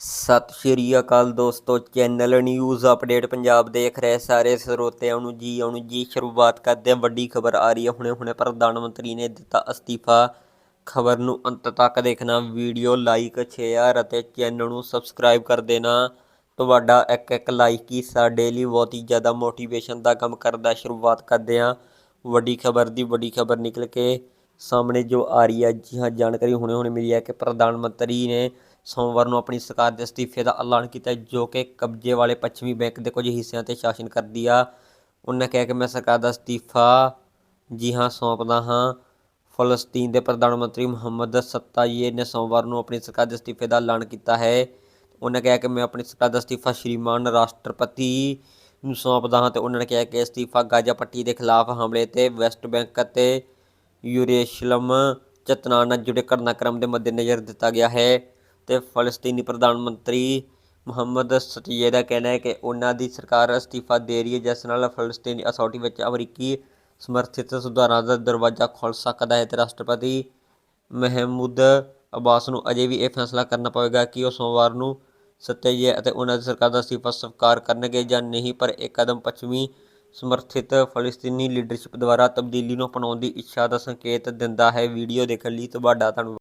ਸਤਿ ਸ਼੍ਰੀ ਅਕਾਲ ਦੋਸਤੋ, channel news update Punjab ਦੇਖ ਰਹੇ ਸਾਰੇ ਸਰੋਤਿਆਂ ਨੂੰ ਜੀ, ਆਉਣ ਜੀ, ਸ਼ੁਰੂਆਤ ਕਰਦੇ ਹਾਂ। ਵੱਡੀ ਖਬਰ ਆ ਰਹੀ ਹੈ। ਹੁਣੇ ਹੁਣੇ ਪ੍ਰਧਾਨ ਮੰਤਰੀ ਨੇ ਦਿੱਤਾ ਅਸਤੀਫਾ। ਖਬਰ ਨੂੰ ਅੰਤ ਤੱਕ ਦੇਖਣਾ, ਵੀਡੀਓ ਲਾਈਕ, ਸ਼ੇਅਰ ਅਤੇ ਚੈਨਲ ਨੂੰ ਸਬਸਕ੍ਰਾਈਬ ਕਰ ਦੇਣਾ। ਤੁਹਾਡਾ ਇੱਕ ਇੱਕ ਲਾਈਕ ਹੀ ਸਾਡੇ ਲਈ ਬਹੁਤ ਹੀ ਜ਼ਿਆਦਾ ਮੋਟੀਵੇਸ਼ਨ ਦਾ ਕੰਮ ਕਰਦਾ। ਸ਼ੁਰੂਆਤ ਕਰਦੇ ਹਾਂ। ਵੱਡੀ ਖਬਰ ਦੀ, ਵੱਡੀ ਖਬਰ ਨਿਕਲ ਕੇ ਸਾਹਮਣੇ ਜੋ ਆ ਰਹੀ ਹੈ, ਜੀ ਹਾਂ, ਜਾਣਕਾਰੀ ਹੁਣੇ ਹੁਣੇ ਮਿਲੀ ਹੈ ਕਿ ਪ੍ਰਧਾਨ ਮੰਤਰੀ ਨੇ ਸੋਮਵਾਰ ਨੂੰ ਆਪਣੀ ਸਰਕਾਰ ਦੇ ਅਸਤੀਫੇ ਦਾ ਐਲਾਨ ਕੀਤਾ ਜੋ ਕਿ ਕਬਜ਼ੇ ਵਾਲੇ ਪੱਛਮੀ ਬੈਂਕ ਦੇ ਕੁਝ ਹਿੱਸਿਆਂ ਤੇ ਸ਼ਾਸਨ ਕਰਦੀ ਆ। ਉਹਨਾਂ ਕਿਹਾ ਕਿ ਮੈਂ ਸਰਕਾਰ ਦਾ ਅਸਤੀਫਾ ਜੀ ਹਾਂ, ਸੌਂਪਦਾ ਹਾਂ। ਫਲਸਤੀਨ ਦੇ ਪ੍ਰਧਾਨ ਮੰਤਰੀ ਮੁਹੰਮਦ ਸੱਤਾਈਏ ਨੇ ਸੋਮਵਾਰ ਨੂੰ ਆਪਣੀ ਸਰਕਾਰ ਦੇ ਅਸਤੀਫੇ ਦਾ ਐਲਾਨ ਕੀਤਾ ਹੈ। ਉਹਨਾਂ ਕਿਹਾ ਕਿ ਮੈਂ ਆਪਣੀ ਸਰਕਾਰ ਦਾ ਅਸਤੀਫਾ ਸ਼੍ਰੀਮਾਨ ਰਾਸ਼ਟਰਪਤੀ ਨੂੰ ਸੌਂਪਦਾ ਹਾਂ ਤੇ ਉਹਨਾਂ ਨੇ ਕਿਹਾ ਕਿ ਅਸਤੀਫਾ ਗਾਜ਼ਾ ਪੱਟੀ ਦੇ ਖਿਲਾਫ ਹਮਲੇ ਤੇ ਵੈਸਟ ਬੈਂਕ ਅਤੇ ਯੂਰੇਸ਼ਲਮ ਚਤਨਾ ਨਾਲ ਜੁੜੇ ਘਟਨਾਕ੍ਰਮ ਦੇ ਮੱਦੇਨਜ਼ਰ ਦਿੱਤਾ ਗਿਆ ਹੈ। ਤੇ ਫਲਸਤੀਨੀ ਪ੍ਰਧਾਨ ਮੰਤਰੀ ਮੁਹੰਮਦ ਸਤੀਏ ਦਾ ਕਹਿਣਾ ਹੈ ਕਿ ਉਹਨਾਂ ਦੀ ਸਰਕਾਰ ਅਸਤੀਫਾ ਦੇ ਰਹੀ ਹੈ, ਜਿਸ ਨਾਲ ਫਲਸਤੀਨੀ ਅਥਾਰਟੀ ਵਿੱਚ ਅਮਰੀਕੀ ਸਮਰਥਿਤ ਸੁਧਾਰਾਂ ਦਾ ਦਰਵਾਜ਼ਾ ਖੁੱਲ ਸਕਦਾ ਹੈ ਤੇ ਰਾਸ਼ਟਰਪਤੀ ਮਹਿਮੂਦ ਅਬਾਸ ਨੂੰ ਅਜੇ ਵੀ ਇਹ ਫੈਸਲਾ ਕਰਨਾ ਪਵੇਗਾ ਕਿ ਉਹ ਸੋਮਵਾਰ ਨੂੰ ਸਤੀਏ ਅਤੇ ਉਹਨਾਂ ਦੀ ਸਰਕਾਰ ਦਾ ਅਸਤੀਫਾ ਸਵੀਕਾਰ ਕਰਨਗੇ ਜਾਂ ਨਹੀਂ, ਪਰ ਇਹ ਕਦਮ ਪੱਛਮੀ ਸਮਰਥਿਤ ਫਲਸਤੀਨੀ ਲੀਡਰਸ਼ਿਪ ਦੁਆਰਾ ਤਬਦੀਲੀ ਨੂੰ ਅਪਣਾਉਣ ਦੀ ਇੱਛਾ ਦਾ ਸੰਕੇਤ ਦਿੰਦਾ ਹੈ। ਵੀਡੀਓ ਦੇਖਣ ਲਈ ਤੁਹਾਡਾ ਧੰਨਵਾਦ।